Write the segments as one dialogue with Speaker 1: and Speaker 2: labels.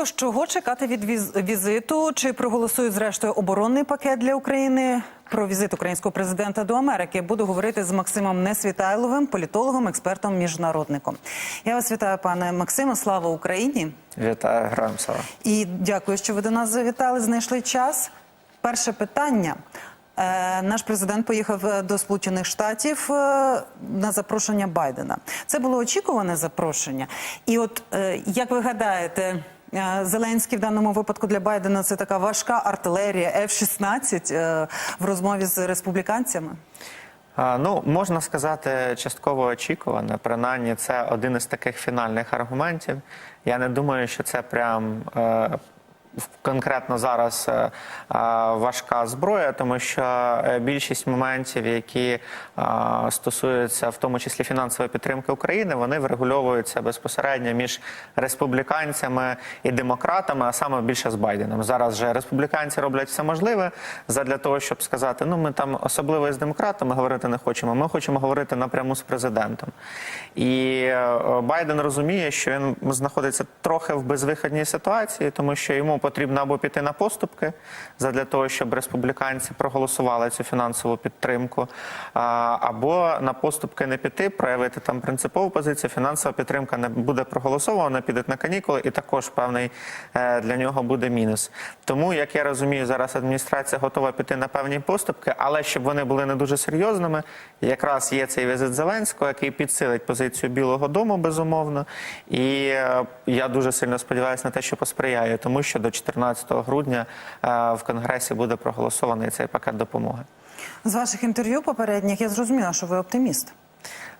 Speaker 1: Тож чого чекати від візиту? Чи проголосують зрештою оборонний пакет для України? Про візит українського президента до Америки буду говорити з Максимом Несвітайловим, політологом, експертом, міжнародником. Я вас вітаю, пане Максиме. Слава Україні!
Speaker 2: Вітаю, героям слава.
Speaker 1: І дякую, що ви до нас завітали. Знайшли час. Перше питання. Е, Наш президент поїхав е, до Сполучених Штатів е, на запрошення Байдена. Це було очікуване запрошення. І от як ви гадаєте, Зеленський в даному випадку для Байдена це така важка артилерія F-16 е, в розмові з республіканцями.
Speaker 2: Ну, можна сказати, частково очікуване. Принаймні, це один із таких фінальних аргументів. Я не думаю, що це прям. Конкретно зараз е, е, важка зброя, тому що е, більшість моментів, які стосуються в тому числі фінансової підтримки України, вони врегульовуються безпосередньо між республіканцями і демократами, а саме більше з Байденом. Зараз же республіканці роблять все можливе задля того, щоб сказати: ну ми там особливо із демократами говорити не хочемо. Ми хочемо говорити напряму з президентом. І Байден розуміє, що він знаходиться трохи в безвиходній ситуації, тому що йому потрібно або піти на поступки задля того, щоб республіканці проголосували цю фінансову підтримку, або на поступки не піти, проявити там принципову позицію. Фінансова підтримка не буде проголосована, підуть на канікули, і також певний е, для нього буде мінус. Тому, як я розумію, зараз адміністрація готова піти на певні поступки, але щоб вони були не дуже серйозними, якраз є цей візит Зеленського, який підсилить позицію Білого Дому, безумовно. І е, я дуже сильно сподіваюся на те, що посприяє, тому що до 14 грудня е, в Конгресі буде проголосований цей пакет допомоги.
Speaker 1: З ваших інтерв'ю попередніх я зрозуміла, що ви оптиміст.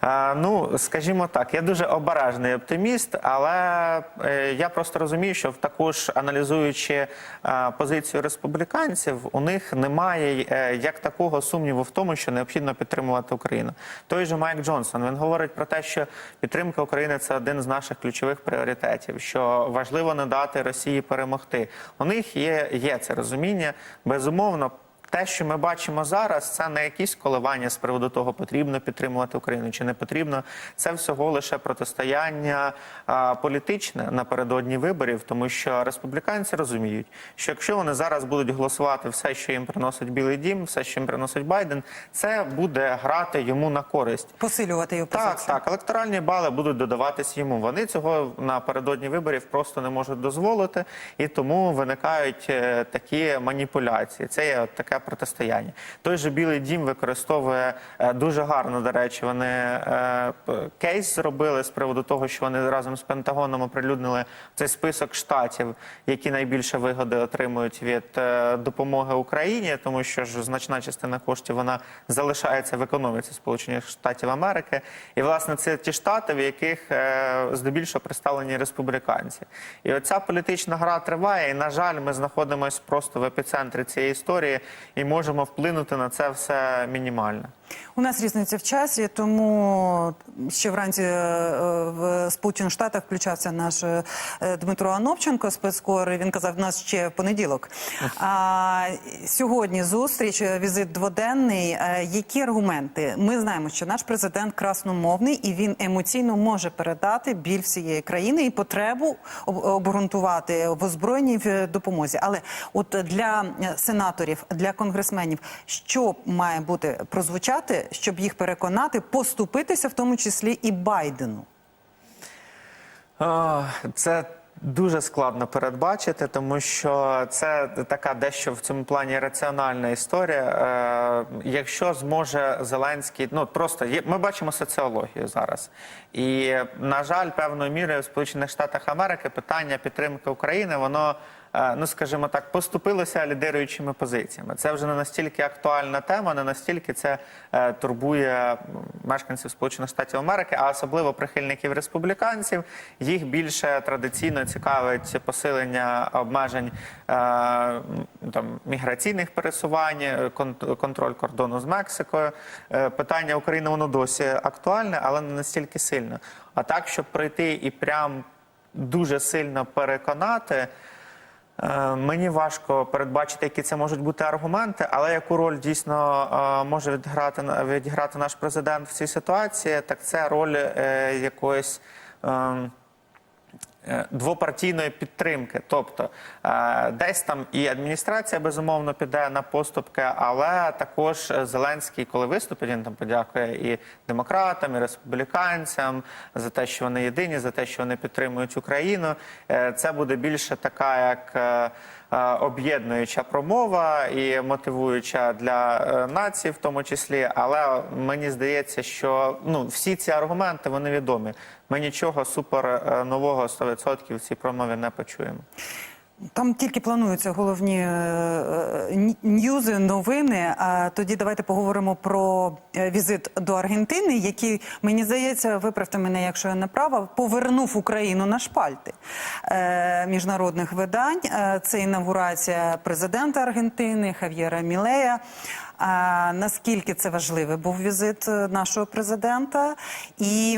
Speaker 2: Е, Ну, скажімо так, я дуже обережний оптиміст, але е, я просто розумію, що також аналізуючи е, позицію республіканців, у них немає як такого сумніву в тому, що необхідно підтримувати Україну. Той же Майк Джонсон він говорить про те, що підтримка України це один з наших ключових пріоритетів, що важливо не дати Росії перемогти. У них є, є це розуміння, безумовно. Те, що ми бачимо зараз, це не якісь коливання з приводу того, потрібно підтримувати Україну чи не потрібно. Це всього лише протистояння а, політичне напередодні виборів, тому що республіканці розуміють, що якщо вони зараз будуть голосувати все, що їм приносить Білий Дім, все, що їм приносить Байден, це буде грати йому на користь.
Speaker 1: Посилювати його позицію.
Speaker 2: Так, так, електоральні бали будуть додаватись йому. Вони цього напередодні виборів просто не можуть дозволити, і тому виникають е, такі маніпуляції. Це є от протистояння. Той же Білий Дім використовує е, дуже гарно, до речі, вони е, кейс зробили з приводу того, що вони разом з Пентагоном оприлюднили цей список штатів, які найбільше вигоди отримують від е, допомоги Україні, тому що ж значна частина коштів вона залишається в економіці Сполучених Штатів Америки. І власне це ті штати, в яких здебільшого представлені республіканці. І оця політична гра триває. І на жаль, ми знаходимося просто в епіцентрі цієї історії і можемо вплинути на це все мінімально.
Speaker 1: У нас різниця в часі, тому ще вранці е, в Сполучених Штатах включався наш е, Дмитро Анопченко, спецкор. і Він казав, в нас ще понеділок. А сьогодні зустріч, е, візит дводенний. Які аргументи? Ми знаємо, що наш президент красномовний і він емоційно може передати біль всієї країни і потребу обґрунтувати в озброєній допомозі. Але от для сенаторів, для конгресменів, що має бути прозвучати, щоб їх переконати, поступитися, в тому числі і Байдену.
Speaker 2: Це дуже складно передбачити, тому що це така дещо в цьому плані раціональна історія. Е, якщо зможе Зеленський, ну просто є, ми бачимо соціологію зараз, і на жаль, певною мірою в Сполучених Штатах Америки питання підтримки України, воно. Е, Ну, скажімо так, поступилося лідируючими позиціями. Це вже не настільки актуальна тема, не настільки це е, турбує мешканців Сполучених Штатів Америки, а особливо прихильників республіканців. Їх більше традиційно цікавить посилення обмежень е, там міграційних пересувань, контроль кордону з Мексикою. Питання України воно досі актуальне, але не настільки сильно. А так, щоб прийти і прям дуже сильно переконати. Е, Мені важко передбачити, які це можуть бути аргументи, але яку роль дійсно е, може відіграти відіграти наш президент в цій ситуації, так це роль е, якоїсь ем, двопартійної підтримки. Тобто е, десь там і адміністрація безумовно піде на поступки, але також е, Зеленський, коли виступить, він там подякує і демократам, і республіканцям за те, що вони єдині, за те, що вони підтримують Україну. Е, Це буде більше така, як е, е, об'єднуюча промова і мотивуюча для е, нації, в тому числі. Але мені здається, що ну всі ці аргументи вони відомі. Ми нічого супер е, нового 100% в цій промові не почуємо.
Speaker 1: Там тільки плануються головні е, е, ньюзи, новини. А тоді давайте поговоримо про візит до Аргентини, який, мені здається, виправте мене, якщо я не права, повернув Україну на шпальти міжнародних видань. Це інавгурація президента Аргентини Хав'єра Мілея. Наскільки це важливий був візит е, нашого президента, і,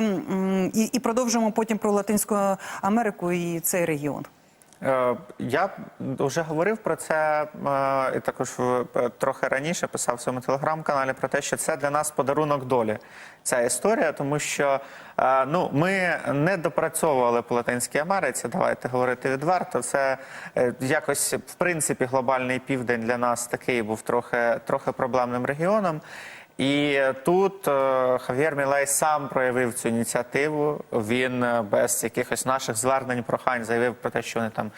Speaker 1: і, і продовжимо потім про Латинську Америку і цей регіон.
Speaker 2: Е, Я вже говорив про це е, і також е, трохи раніше писав в своєму телеграм-каналі про те, що це для нас подарунок долі. Ця історія, тому що ну ми не допрацьовували по Латинській Америці. Давайте говорити відверто. Це якось в принципі глобальний південь для нас такий був трохи трохи проблемним регіоном. І тут е, Хав'єр Мілей сам проявив цю ініціативу. Він е, без якихось наших звернень прохань заявив про те, що вони там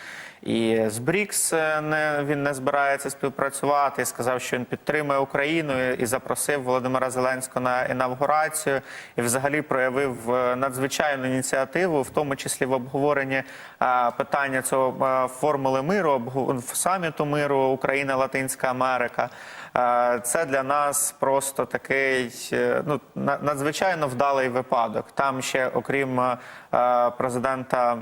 Speaker 2: і з БРІКС е, не він не збирається співпрацювати. І сказав, що він підтримує Україну і- запросив Володимира Зеленського на інавгурацію. І взагалі проявив надзвичайну ініціативу, в тому числі в обговоренні питання цього формули миру, саміту миру Україна, Латинська Америка. Е, Це для нас просто такий е, ну на- надзвичайно вдалий випадок. Там ще, окрім е, президента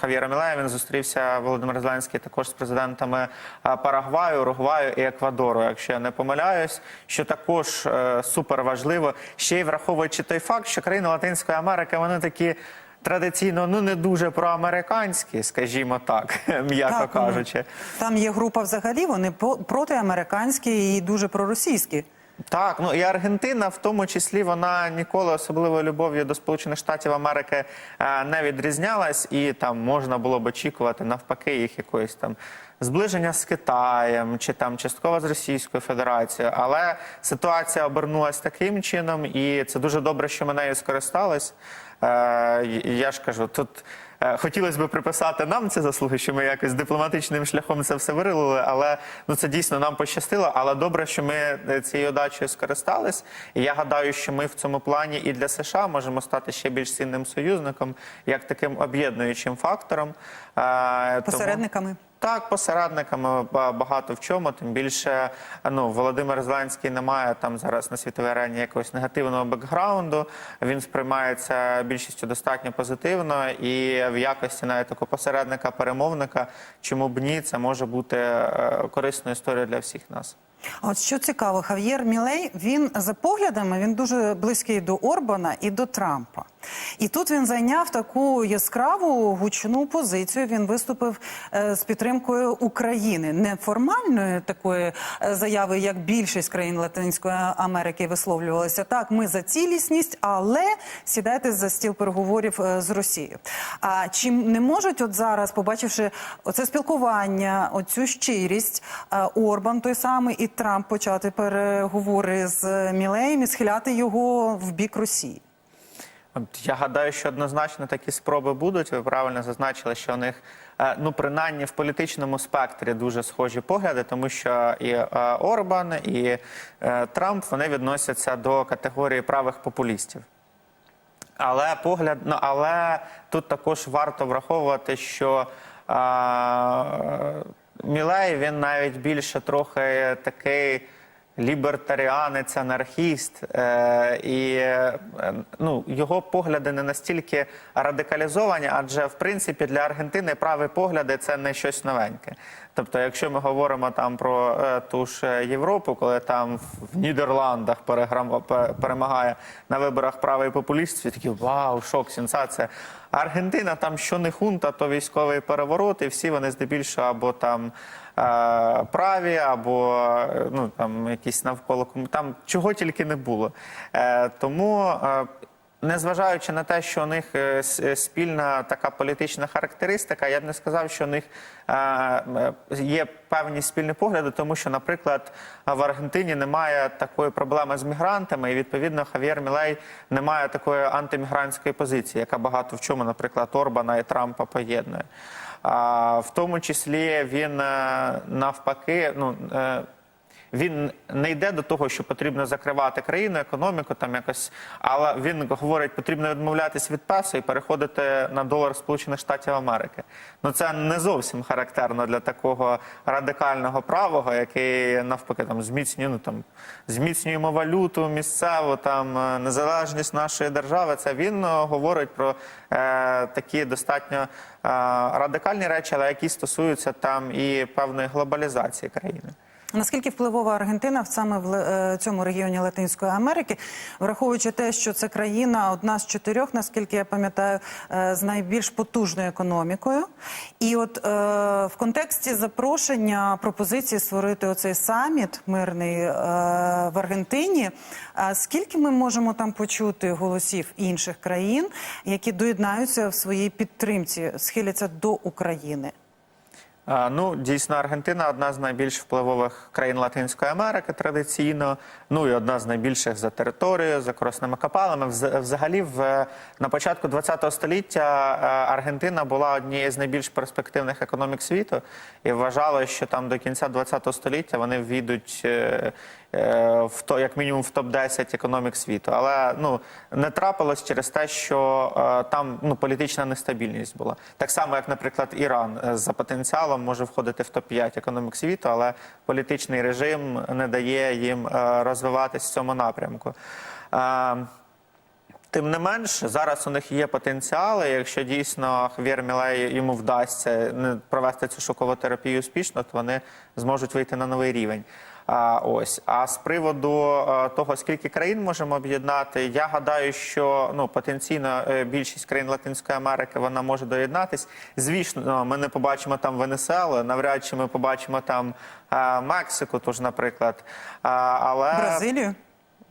Speaker 2: Хав'єра Мілея, він зустрівся Володимир Зеленський також з президентами Парагваю, Уругваю і Еквадору, якщо я не помиляюсь, що також супер важливо, ще й враховуючи той факт, що країни Латинської Америки вони такі. Традиційно ну не дуже проамериканські, скажімо так, м'яко
Speaker 1: Так,
Speaker 2: кажучи.
Speaker 1: Там є група взагалі, вони протиамериканські і дуже проросійські.
Speaker 2: Так, ну і Аргентина, в тому числі, вона ніколи особливою любов'ю до Сполучених Штатів Америки е, не відрізнялась, і там можна було б очікувати навпаки їх якоїсь там зближення з Китаєм чи там частково з Російською Федерацією. Але ситуація обернулась таким чином, і це дуже добре, що ми нею скористались. Е, я ж кажу, тут. Е, Хотілося б приписати нам ці заслуги, що ми якось дипломатичним шляхом це все вирилили, але ну це дійсно нам пощастило. Але добре, що ми е, цією удачею скористались. І я гадаю, що ми в цьому плані і для США можемо стати ще більш цінним союзником, як таким об'єднуючим фактором.
Speaker 1: Посередниками.
Speaker 2: Так, посередниками багато в чому. Тим більше ну Володимир Зеленський не має там зараз на світовій арені якогось негативного бекграунду. Він сприймається більшістю достатньо позитивно і в якості навіть такого посередника, перемовника. Чому б ні, це може бути е, корисною історією для всіх нас.
Speaker 1: От що цікаво, Хав'єр Мілей, він за поглядами він дуже близький до Орбана і до Трампа. І тут він зайняв таку яскраву гучну позицію. Він виступив е, з підтримкою України, не формальної такої е, заяви, як більшість країн Латинської Америки висловлювалися. Так, ми за цілісність, але сідайте за стіл переговорів е, з Росією. А чи не можуть от зараз, побачивши оце спілкування, оцю щирість, Орбан той самий і Трамп почати переговори з Мілеєм і схиляти його в бік Росії?
Speaker 2: Я гадаю, що однозначно такі спроби будуть. Ви правильно зазначили, що у них е, ну принаймні в політичному спектрі дуже схожі погляди, тому що і е, Орбан, і е, Трамп вони відносяться до категорії правих популістів. Але погляд, ну але тут також варто враховувати, що е, Мілей він навіть більше трохи такий лібертаріанець, анархіст, е, і е, ну, його погляди не настільки радикалізовані, адже в принципі для Аргентини праві погляди це не щось новеньке. Тобто, якщо ми говоримо там про е, ту ж Європу, коли там в Нідерландах переграм, перемагає на виборах правий популіст, всі такі вау, шок, сенсація. Аргентина там що не хунта, то військовий переворот, і всі вони здебільшого або там е, праві, або ну там якісь навколо там чого тільки не було. Е, тому. Незважаючи на те, що у них е, е, спільна така політична характеристика, я б не сказав, що у них е, є певні спільні погляди, тому що, наприклад, в Аргентині немає такої проблеми з мігрантами, і відповідно Хав'єр Мілей не має такої антимігрантської позиції, яка багато в чому, наприклад, Орбана і Трампа поєднує. В тому числі він навпаки, ну. Він не йде до того, що потрібно закривати країну, економіку там якось, але він говорить, потрібно відмовлятися від песо і переходити на долар Сполучених Штатів Америки. Ну це не зовсім характерно для такого радикального правого, який навпаки там зміцнює, ну там зміцнюємо валюту місцеву, там е, незалежність нашої держави. Це він е, говорить про е, такі достатньо е, радикальні речі, але які стосуються там і певної глобалізації країни.
Speaker 1: Наскільки впливова Аргентина саме в е, цьому регіоні Латинської Америки, враховуючи те, що це країна одна з чотирьох, наскільки я пам'ятаю, е, з найбільш потужною економікою. І от е, в контексті запрошення пропозиції створити оцей саміт мирний в Аргентині, скільки ми можемо там почути голосів інших країн, які доєднаються в своїй підтримці, схиляться до України?
Speaker 2: Ну, дійсно, Аргентина одна з найбільш впливових країн Латинської Америки традиційно. Ну і одна з найбільших за територією, за коросними капалами. Взагалі, в на початку ХХ століття е, Аргентина була однією з найбільш перспективних економік світу, і вважало, що там до кінця ХХ століття вони ввійдуть. Е, В то як мінімум в топ 10 економік світу, але ну не трапилось через те, що е, там ну політична нестабільність була. Так само, як, наприклад, Іран е, за потенціалом може входити в топ 5 економік світу, але політичний режим не дає їм розвиватись в цьому напрямку. Тим не менш, зараз у них є потенціали. Якщо дійсно Хвір Мілей йому вдасться провести цю шокову терапію успішно, то вони зможуть вийти на новий рівень. А, ось а з приводу того, скільки країн можемо об'єднати, я гадаю, що ну потенційно е, більшість країн Латинської Америки вона може доєднатись. Звісно, ми не побачимо там Венесуелу, навряд чи ми побачимо там Мексику, тож, наприклад. Але
Speaker 1: Бразилію?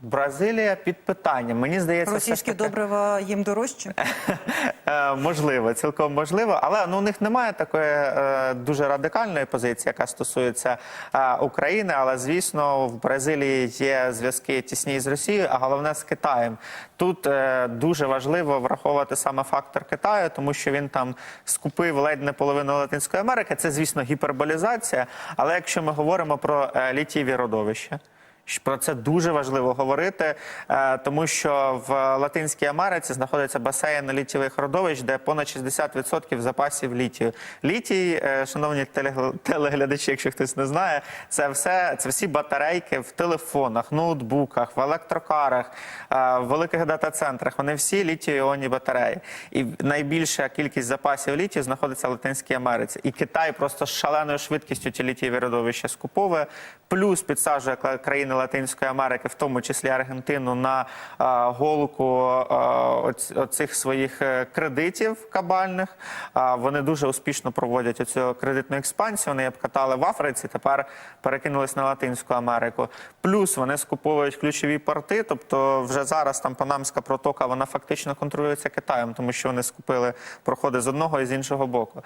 Speaker 2: Бразилія під питанням. Мені здається,
Speaker 1: Російське
Speaker 2: таки-
Speaker 1: добрива їм дорожче?
Speaker 2: Можливо, цілком можливо, але ну у них немає такої е, дуже радикальної позиції, яка стосується е, України. Але звісно, в Бразилії є зв'язки тісні з Росією, а головне з Китаєм. Тут е, дуже важливо враховувати саме фактор Китаю, тому що він там скупив ледь не половину Латинської Америки. Це звісно гіперболізація. Але якщо ми говоримо про літієві родовища. Про це дуже важливо говорити, е, тому що в Латинській Америці знаходиться басейн літієвих родовищ, де понад 60% запасів літію. Літій, е, шановні телеглядачі, якщо хтось не знає, це все це всі батарейки в телефонах, ноутбуках, в електрокарах, е, в великих дата-центрах. Вони всі літій-іонні батареї. І найбільша кількість запасів літію знаходиться в Латинській Америці. І Китай просто з шаленою швидкістю ці літієві родовища скуповує, плюс підсаджує кла- Латинської Америки, в тому числі Аргентину, на е, голку е, оцих своїх е, кредитів кабальних. Вони дуже успішно проводять оцю кредитну експансію. Вони обкатали в Африці, тепер перекинулись на Латинську Америку. Плюс вони скуповують ключові порти. Тобто, вже зараз там Панамська протока вона фактично контролюється Китаєм, тому що вони скупили проходи з одного і з іншого боку.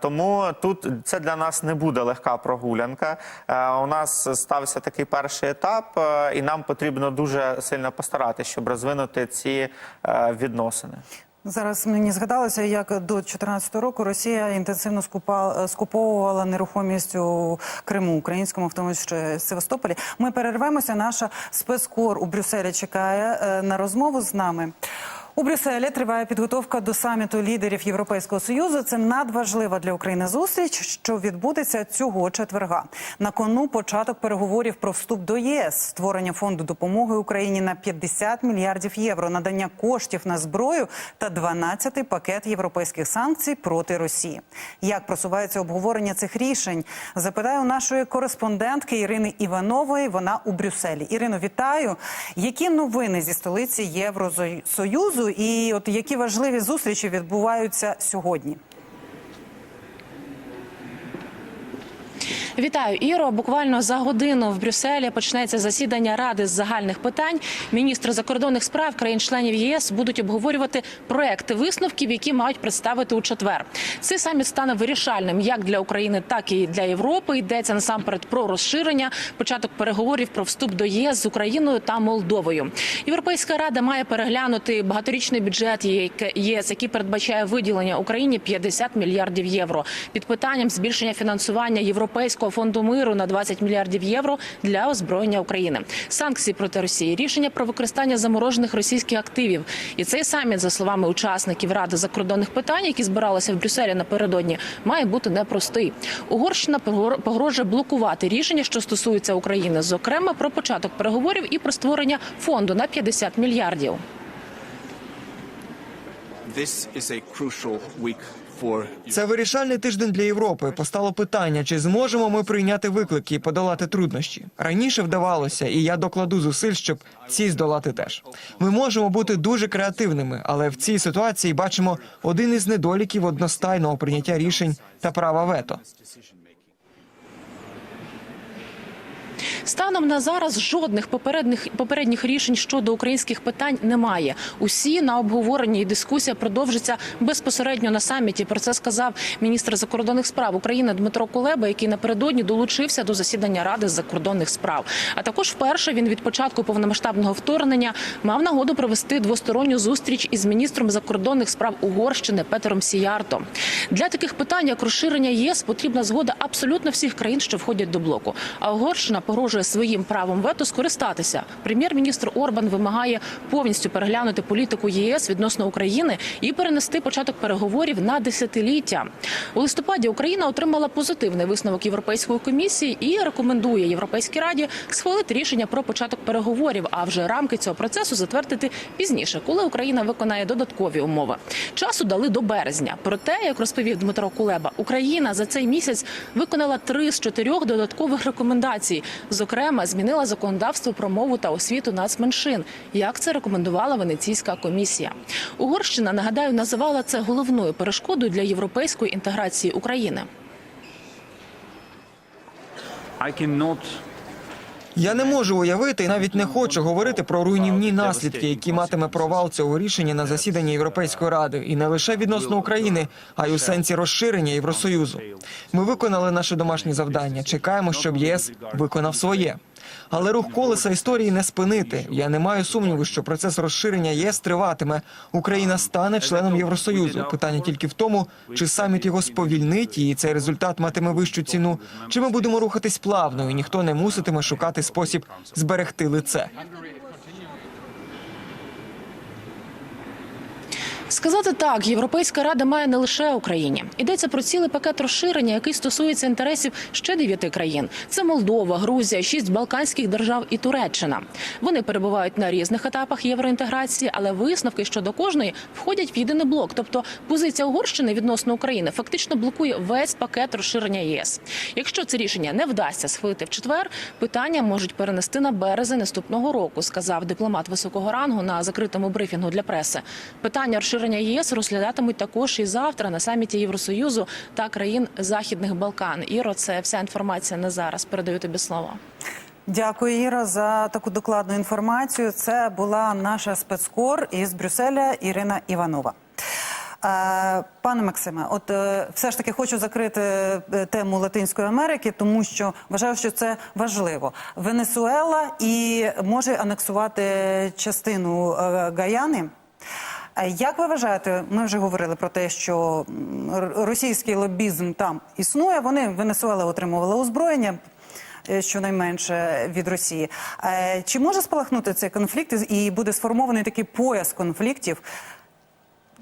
Speaker 2: Тому тут це для нас не буде легка прогулянка. У нас стався такий перший етап, е, і нам потрібно дуже сильно постаратися, щоб розвинути ці е, відносини.
Speaker 1: Зараз мені згадалося, як до 2014 року Росія інтенсивно скупа, скуповувала нерухомість у Криму, українському, в тому числі Севастополі. Ми перервемося. Наша спецкор у Брюсселі чекає е, на розмову з нами. У Брюсселі триває підготовка до саміту лідерів Європейського союзу. Це надважлива для України зустріч, що відбудеться цього четверга. На кону початок переговорів про вступ до ЄС, створення фонду допомоги Україні на 50 мільярдів євро, надання коштів на зброю та 12-й пакет європейських санкцій проти Росії. Як просувається обговорення цих рішень? Запитаю нашої кореспондентки Ірини Іванової. Вона у Брюсселі. Ірино, вітаю. Які новини зі столиці Євросоюзу і от які важливі зустрічі відбуваються сьогодні?
Speaker 3: Вітаю, Іро. Буквально за годину в Брюсселі почнеться засідання Ради з загальних питань. Міністри закордонних справ країн-членів єС будуть обговорювати проекти висновків, які мають представити у четвер. Цей саміт стане вирішальним як для України, так і для Європи. Йдеться насамперед про розширення, початок переговорів про вступ до ЄС з Україною та Молдовою. Європейська рада має переглянути багаторічний бюджет ЄС, який передбачає виділення Україні 50 мільярдів євро. Під питанням збільшення фінансування Європейського фонду миру на 20 мільярдів євро для озброєння України, санкції проти Росії, рішення про використання заморожених російських активів. І цей саміт, за словами учасників Ради закордонних питань, які збиралися в Брюсселі напередодні, має бути непростий. Угорщина погро- погрожує блокувати рішення, що стосуються України, зокрема про початок переговорів і про створення фонду на 50 мільярдів.
Speaker 4: This is a crucial week
Speaker 5: Це вирішальний тиждень для Європи. Постало питання, чи зможемо ми прийняти виклики і подолати труднощі. Раніше вдавалося, і я докладу зусиль, щоб ці здолати теж. Ми можемо бути дуже креативними, але в цій ситуації бачимо один із недоліків одностайного прийняття рішень та права вето.
Speaker 3: Станом на зараз жодних попередніх попередніх рішень щодо українських питань немає. Усі на обговоренні і дискусія продовжиться безпосередньо на саміті. Про це сказав міністр закордонних справ України Дмитро Кулеба, який напередодні долучився до засідання ради закордонних справ. А також вперше він від початку повномасштабного вторгнення мав нагоду провести двосторонню зустріч із міністром закордонних справ Угорщини Петером Сіярто. Для таких питань, як розширення ЄС, потрібна згода абсолютно всіх країн, що входять до блоку. А Угорщина погрожує своїм правом вето скористатися. Прем'єр-міністр Орбан вимагає повністю переглянути політику єС відносно України і перенести початок переговорів на десятиліття. У листопаді Україна отримала позитивний висновок Європейської комісії і рекомендує Європейській раді схвалити рішення про початок переговорів, а вже рамки цього процесу затвердити пізніше, коли Україна виконає додаткові умови. Часу дали до березня. Проте, як розповів Дмитро Кулеба, Україна за цей місяць виконала три з чотирьох додаткових рекомендацій. Зокрема, змінила законодавство про мову та освіту нацменшин, як це рекомендувала Венеційська комісія. Угорщина нагадаю називала це головною перешкодою для європейської інтеграції України.
Speaker 4: I cannot
Speaker 5: Я не можу уявити і навіть не хочу говорити про руйнівні наслідки, які матиме провал цього рішення на засіданні Європейської ради, і не лише відносно України, а й у сенсі розширення Євросоюзу. Ми виконали наше домашнє завдання. Чекаємо, щоб ЄС виконав своє. Але рух колеса історії не спинити. Я не маю сумніву, що процес розширення ЄС триватиме. Україна стане членом Євросоюзу. Питання тільки в тому, чи саміт його сповільнить, і цей результат матиме вищу ціну, чи ми будемо рухатись плавно, і ніхто не муситиме шукати спосіб зберегти лице.
Speaker 3: Сказати так, Європейська рада має не лише Україні. Йдеться про цілий пакет розширення, який стосується інтересів ще дев'яти країн: це Молдова, Грузія, шість Балканських держав і Туреччина. Вони перебувають на різних етапах євроінтеграції, але висновки щодо кожної входять в єдиний блок. Тобто позиція Угорщини відносно України фактично блокує весь пакет розширення ЄС. Якщо це рішення не вдасться схвалити в четвер, питання можуть перенести на березень наступного року, сказав дипломат високого рангу на закритому брифінгу для преси. Питання розширення ЄС розглядатимуть також і завтра на саміті Євросоюзу та країн Західних Балкан. Іро, це вся інформація на зараз. Передаю тобі слово.
Speaker 1: Дякую, Іра, за таку докладну інформацію. Це була наша спецкор із Брюсселя Ірина Іванова. Е, Пане Максиме, от е, все ж таки хочу закрити е, тему Латинської Америки, тому що вважаю, що це важливо. Венесуела і може анексувати частину Гаяни. Е, Як ви вважаєте, ми вже говорили про те, що російський лобізм там існує. Вони Венесуела отримувала озброєння. е, Щонайменше від Росії, Е, чи може спалахнути цей конфлікт і буде сформований такий пояс конфліктів?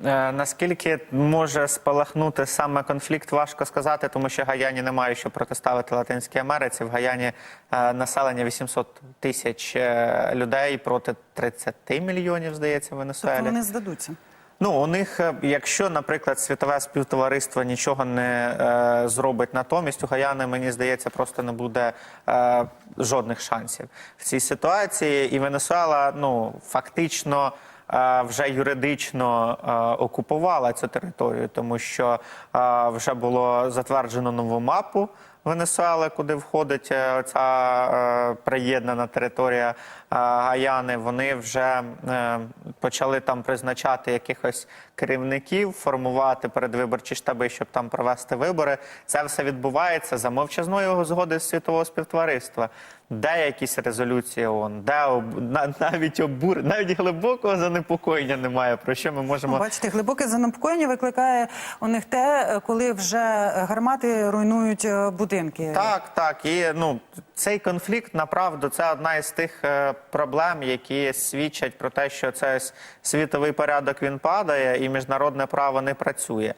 Speaker 2: Е, Наскільки може спалахнути саме конфлікт, важко сказати, тому що Гаяні немає що протиставити Латинській Америці. В Гаяні е, населення 800 тисяч е, людей проти 30 мільйонів, здається, в
Speaker 1: Тобто вони здадуться.
Speaker 2: Ну, у них, якщо, наприклад, світове співтовариство нічого не е, зробить натомість, у Гаяни, мені здається, просто не буде е, жодних шансів в цій ситуації. І Венесуела, ну фактично. Е, Вже юридично е, окупувала цю територію, тому що е, вже було затверджено нову мапу Венесуели, куди входить ця приєднана територія Гаяни, вони вже е, почали там призначати якихось керівників, формувати передвиборчі штаби, щоб там провести вибори. Це все відбувається за мовчазною згоди світового співтовариства. Де якісь резолюції ООН, де об... на- навіть обур... навіть глибокого занепокоєння немає. Про що ми можемо
Speaker 1: Бачите, глибоке занепокоєння викликає у них те, коли вже гармати руйнують е, будинки.
Speaker 2: Так, так. І ну цей конфлікт направду це одна із тих е, проблем, які свідчать про те, що це світовий порядок він падає, і міжнародне право не працює.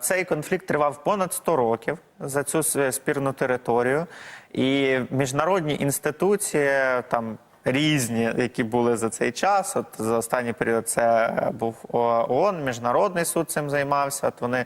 Speaker 2: Цей конфлікт тривав понад 100 років за цю спірну територію, і міжнародні інституції там. Різні, які були за цей час. От за останній період це був ООН, міжнародний суд цим займався. От вони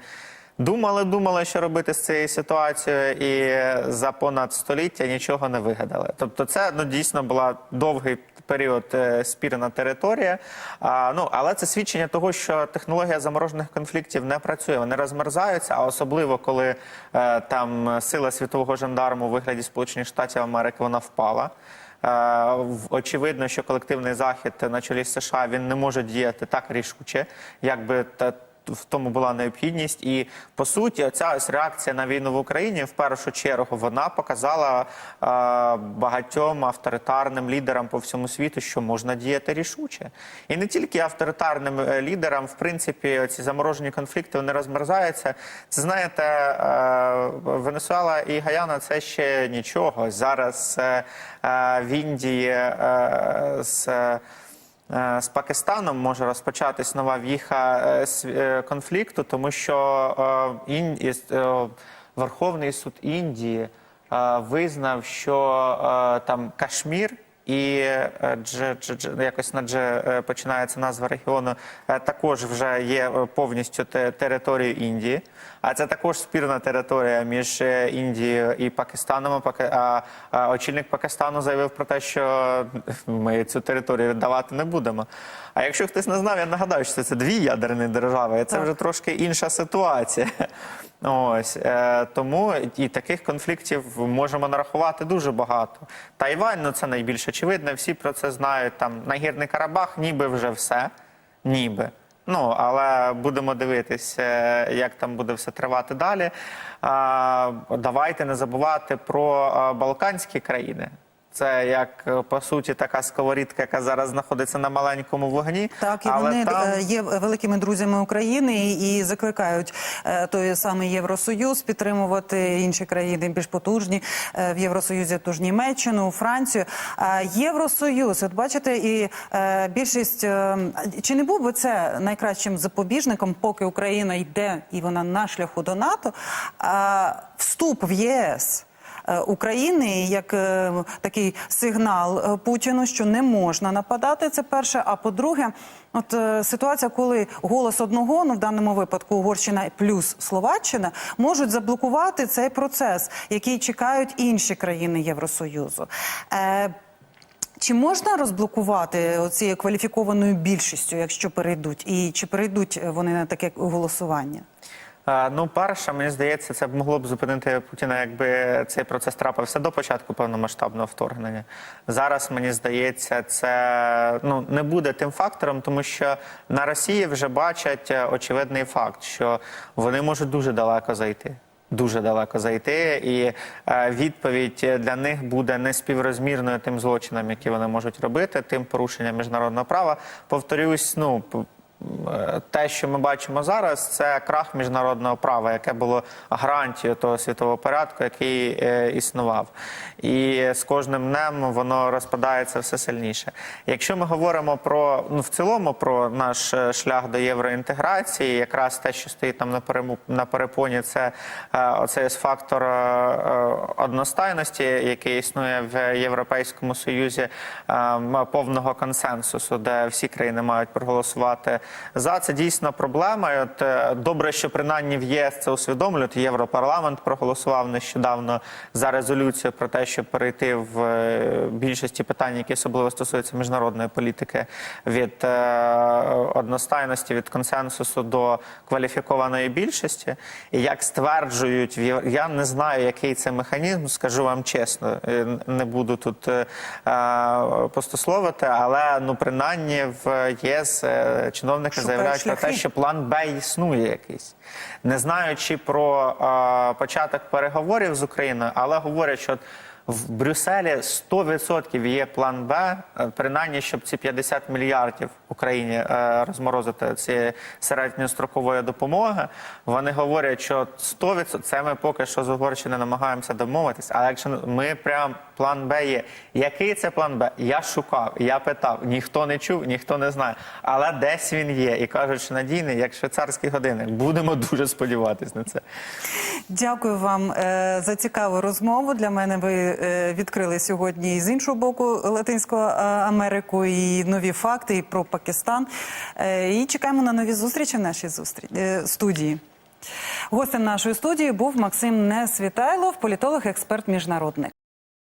Speaker 2: Думали, думали, що робити з цією ситуацією, і за понад століття нічого не вигадали. Тобто, це ну дійсно була довгий період е, спірна територія. А, ну але це свідчення того, що технологія заморожених конфліктів не працює. Вони розмерзаються, а особливо коли е, там сила світового жандарму у вигляді Сполучених Штатів Америки вона впала. Е, Очевидно, що колективний захід на чолі США він не може діяти так рішуче, як би та в тому була необхідність. І по суті, ця ось реакція на війну в Україні в першу чергу вона показала е, багатьом авторитарним лідерам по всьому світу, що можна діяти рішуче, і не тільки авторитарним е, лідерам, в принципі, ці заморожені конфлікти вони розмерзаються. Це знаєте, е, Венесуела і Гаяна це ще нічого. Зараз в Індії з. Е, з Пакистаном може розпочатись нова віха е, е, конфлікту, тому що Верховний суд Індії визнав, що там Кашмір. І е, Дж, Дж, Дж, якось на Дж е, починається назва регіону, е, також вже є повністю територією Індії. А це також спірна територія між Індією і Пакистаном. А, очільник Пакистану заявив про те, що ми цю територію віддавати не будемо. А якщо хтось не знав, я нагадаю, що це дві ядерні держави, і це вже трошки інша ситуація. Ось тому і таких конфліктів можемо нарахувати дуже багато. Тайвань, ну це найбільш очевидне. Всі про це знають. Там Нагірний Карабах, ніби вже все, ніби. Ну, але будемо дивитись, е, як там буде все тривати далі. Давайте не забувати про е, Балканські країни. Це як е, по суті така сковорідка, яка зараз знаходиться на маленькому вогні.
Speaker 1: Так, і
Speaker 2: але
Speaker 1: вони
Speaker 2: там...
Speaker 1: е, є великими друзями України і, закликають е, той самий Євросоюз підтримувати інші країни більш потужні в Євросоюзі, тож Німеччину, Францію. А Євросоюз, от бачите, і більшість чи не був би це найкращим запобіжником, поки Україна йде і вона на шляху до НАТО, а вступ в ЄС. Е, України як е, такий сигнал е, Путіну, що не можна нападати. Це перше. А по-друге, от ситуація, коли голос одного, ну в даному випадку Угорщина плюс Словаччина, можуть заблокувати цей процес, який чекають інші країни Євросоюзу. Чи можна розблокувати цією кваліфікованою більшістю, якщо перейдуть, і чи перейдуть вони на таке голосування?
Speaker 2: Ну, перше, мені здається, це могло б зупинити Путіна, якби цей процес трапився до початку повномасштабного вторгнення. Зараз мені здається, це ну не буде тим фактором, тому що на Росії вже бачать е, очевидний факт, що вони можуть дуже далеко зайти. Дуже далеко зайти, і е, відповідь для них буде неспіврозмірною тим злочинам, які вони можуть робити, тим порушенням міжнародного права. Повторюсь, ну те, що ми бачимо зараз, це крах міжнародного права, яке було гарантією того світового порядку, який е, існував. І з кожним днем воно розпадається все сильніше. Якщо ми говоримо про ну в цілому про наш е, шлях до євроінтеграції, якраз те, що стоїть там на перему перепоні, це е, оцей фактор одностайності, який існує в Європейському Союзі, повного консенсусу, де всі країни мають проголосувати за це дійсно проблема. От е, добре, що принаймні в ЄС це усвідомлюють. Європарламент проголосував нещодавно за резолюцію про те, щоб перейти в е, більшості питань, які особливо стосуються міжнародної політики, від е, одностайності, від консенсусу до кваліфікованої більшості. І як стверджують, я не знаю, який це механізм, скажу вам чесно, не буду тут пустословити, але ну принаймні в єС е, чиновники
Speaker 1: Шукає
Speaker 2: заявляють про те, що план Б існує якийсь. Не знаючи про е, початок переговорів з Україною, але говорять, що в Брюсселі 100% є план Б, е, принаймні, щоб ці 50 мільярдів Україні е, розморозити ці середньострокової допомоги. Вони говорять, що 100% це ми поки що з Угорщини намагаємося домовитися. Але якщо ми прям план Б є, який це план Б? Я шукав, я питав, ніхто не чув, ніхто не знає. Але десь він є, і кажуть, що надійний, як швейцарський годинник. Будемо дуже сподіватись на це.
Speaker 1: Дякую вам е, за цікаву розмову. Для мене ви відкрили сьогодні з іншого боку Латинську е, Америку і нові факти і про Пакистан. Е, і чекаємо на нові зустрічі в нашій зустрічі е, студії. Гостем нашої студії був Максим Несвітайлов, політолог, експерт міжнародник.